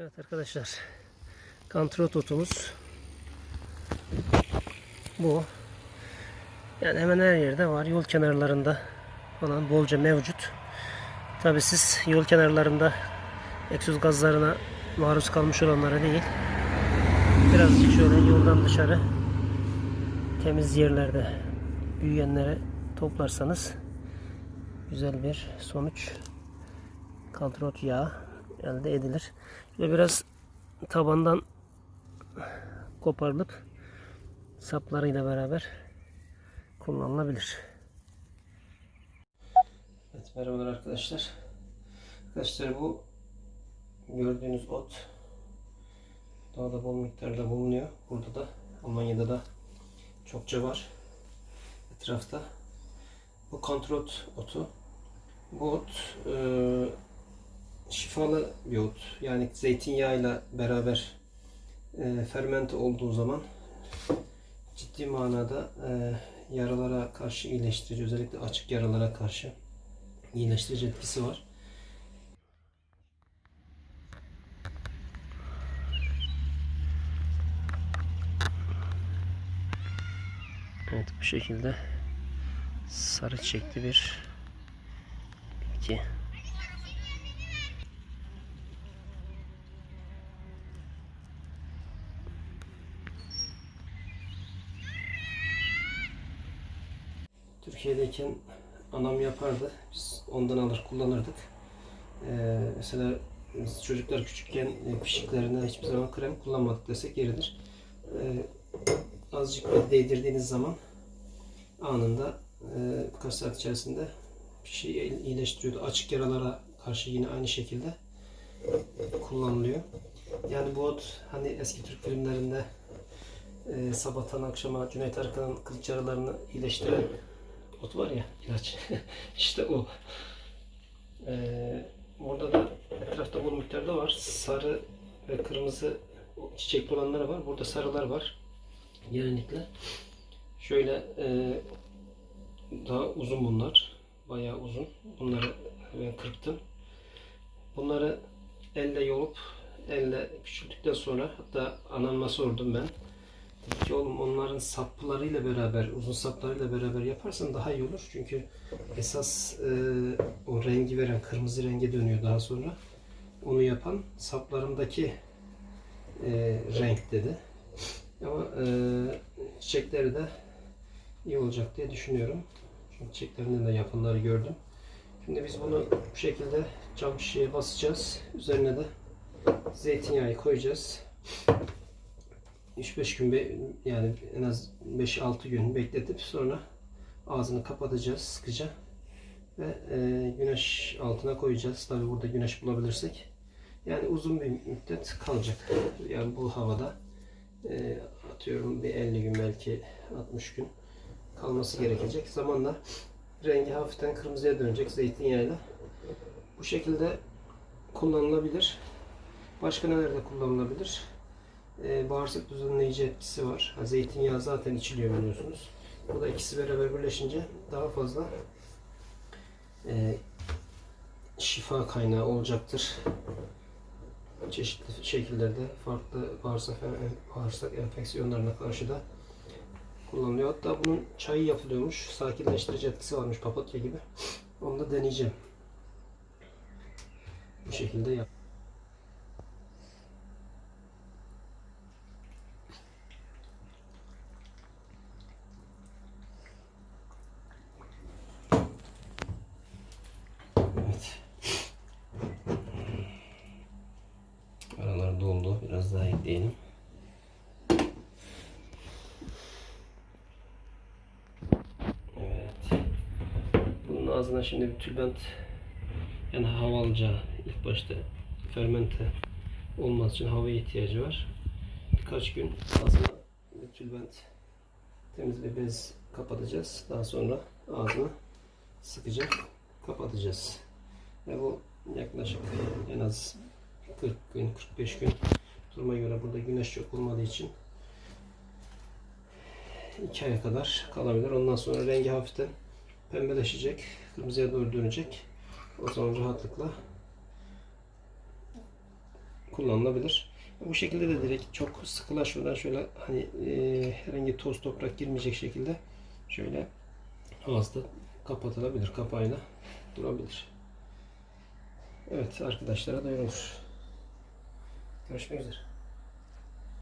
Evet arkadaşlar. Kantrot otumuz bu. Yani hemen her yerde var. Yol kenarlarında falan bolca mevcut. Tabi siz yol kenarlarında egzoz gazlarına maruz kalmış olanlara değil. Birazcık şöyle yoldan dışarı temiz yerlerde büyüyenlere toplarsanız güzel bir sonuç kantrot yağı elde edilir. Ve biraz tabandan koparılıp saplarıyla beraber kullanılabilir. Evet merhabalar arkadaşlar. Arkadaşlar bu gördüğünüz ot doğada bol miktarda bulunuyor. Burada da Almanya'da da çokça var. Etrafta. Bu kantrot otu. Bu ot e, şifalı ot. Yani zeytinyağıyla beraber e, fermente olduğu zaman ciddi manada e, yaralara karşı iyileştirici, özellikle açık yaralara karşı iyileştirici etkisi var. Evet bu şekilde sarı çiçekli bir bitki. Türkiye'deyken anam yapardı. Biz ondan alır kullanırdık. Ee, mesela biz çocuklar küçükken e, pişiklerine hiçbir zaman krem kullanmadık desek yeridir. Ee, azıcık bir değdirdiğiniz zaman anında e, birkaç saat içerisinde pişiyi iyileştiriyordu. Açık yaralara karşı yine aynı şekilde kullanılıyor. Yani bu ot hani eski Türk filmlerinde e, sabahtan akşama Cüneyt Arkın'ın kılıç yaralarını iyileştiren ot var ya ilaç. işte o. Ee, orada da etrafta bol miktarda var. Sarı ve kırmızı çiçekli olanları var. Burada sarılar var. Genellikle. Şöyle e, daha uzun bunlar. Bayağı uzun. Bunları ben kırptım. Bunları elle yolup elle küçüldükten sonra hatta anamma sordum ben. Dedi ki oğlum onların saplarıyla beraber, uzun saplarıyla beraber yaparsan daha iyi olur. Çünkü esas e, o rengi veren kırmızı renge dönüyor daha sonra. Onu yapan saplarındaki e, renk dedi. Ama e, çiçekleri de iyi olacak diye düşünüyorum. Çünkü çiçeklerinden de yapanları gördüm. Şimdi biz bunu bu şekilde cam şişeye basacağız. Üzerine de zeytinyağı koyacağız. 3-5 gün yani en az 5-6 gün bekletip sonra ağzını kapatacağız sıkıca ve e, güneş altına koyacağız. Tabi burada güneş bulabilirsek. Yani uzun bir müddet kalacak. Yani bu havada e, atıyorum bir 50 gün belki 60 gün kalması gerekecek. Zamanla rengi hafiften kırmızıya dönecek zeytinyağıyla. Bu şekilde kullanılabilir. Başka nelerde kullanılabilir? Ee, bağırsak düzenleyici etkisi var. Ha, zeytinyağı zaten içiliyor biliyorsunuz. Bu da ikisi beraber birleşince daha fazla e, şifa kaynağı olacaktır. Çeşitli şekillerde farklı bağırsak, bağırsak enfeksiyonlarına karşı da kullanılıyor. Hatta bunun çayı yapılıyormuş. Sakinleştirici etkisi varmış papatya gibi. Onu da deneyeceğim. Bu şekilde yap. Evet. Aralar doldu. Biraz daha ekleyelim. Evet. Bunun ağzına şimdi bir tülbent yani hava alacağı ilk başta fermente olması için havaya ihtiyacı var. Birkaç gün ağzına bir tülbent temiz bir bez kapatacağız. Daha sonra ağzını sıkıca kapatacağız. Ve bu yaklaşık en az 40 gün, 45 gün duruma göre burada güneş çok olmadığı için 2 aya kadar kalabilir. Ondan sonra rengi hafiften pembeleşecek, kırmızıya doğru dönecek. O zaman rahatlıkla kullanılabilir. Bu şekilde de direkt çok sıkılaşmadan şöyle hani e, herhangi toz toprak girmeyecek şekilde şöyle ağızda kapatılabilir. Kapağıyla durabilir. Evet arkadaşlara duyurulur. Görüşmek üzere.